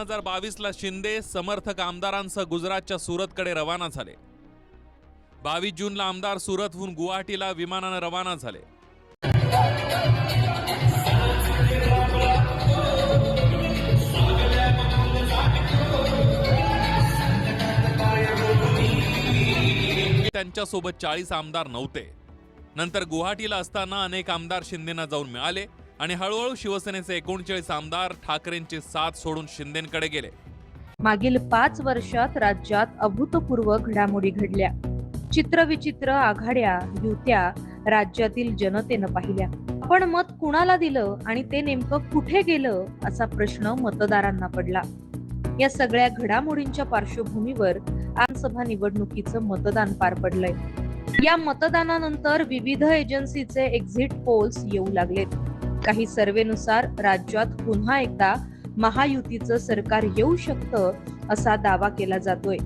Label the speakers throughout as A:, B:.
A: हजार बावीसला शिंदे समर्थक आमदारांसह गुजरातच्या सुरतकडे रवाना झाले. बावीस जूनला आमदार सुरतहून गुवाहाटीला विमानानं रवाना झाले. त्यांच्यासोबत चाळीस आमदार नव्हते. नंतर गुवाहाटीला असताना अनेक आमदार शिंदेना जाऊन मिळाले. आणि हळूहळू शिवसेनेचे एकोणचाळीस आमदार ठाकरेंची साथ सोडून शिंदेकडे गेले.
B: मागील पाच वर्षात राज्यात अभूतपूर्व घडामोडी घडल्या. चित्रविचित्र आघाड्या युत्या राज्यातील जनतेनं पाहिल्या. पण मत कुणाला दिलं आणि ते नेमकं कुठे गेलं असा प्रश्न मतदारांना पडला. या सगळ्या घडामोडींच्या पार्श्वभूमीवर आमसभा निवडणुकीचं मतदान पार पडलंय. या मतदानानंतर विविध एजन्सीचे एक्झिट पोल्स येऊ लागलेत. काही सर्वेनुसार राज्यात पुन्हा एकदा महायुतीचं सरकार येऊ शकतं असा दावा केला जातोय.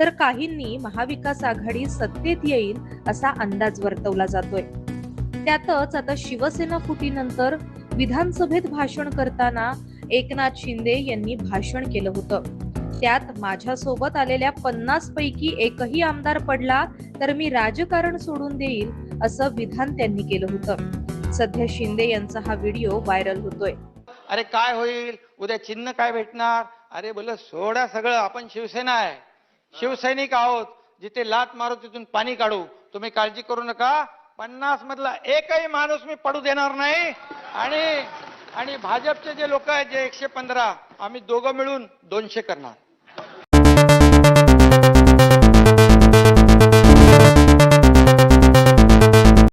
B: तर काहींनी महाविकास आघाडी सत्तेत येईल असा अंदाज वर्तवला जातोय. त्यातच आता शिवसेना फुटीनंतर विधानसभेत भाषण करताना एकनाथ शिंदे यांनी भाषण केलं होतं. त्यात माझ्यासोबत आलेल्या पन्नास पैकी एकही आमदार पडला तर मी राजकारण सोडून देईल असं विधान त्यांनी केलं होतं. सध्या शिंदे यांचा हा व्हिडिओ व्हायरल होतोय.
C: अरे काय होईल? उद्या चिन्ह काय भेटणार? अरे बोल सोडा सगळं. आपण शिवसेना आहे. शिवसैनिक आहोत. जिथे लात मारू तिथून पाणी काढू. तुम्ही काळजी करू नका. पन्नास मधला एकही माणूस मी पडू देणार नाही. आणि आणि भाजपचे जे लोक आहेत जे एकशे पंधरा आम्ही दोघं मिळून दोनशे करणार.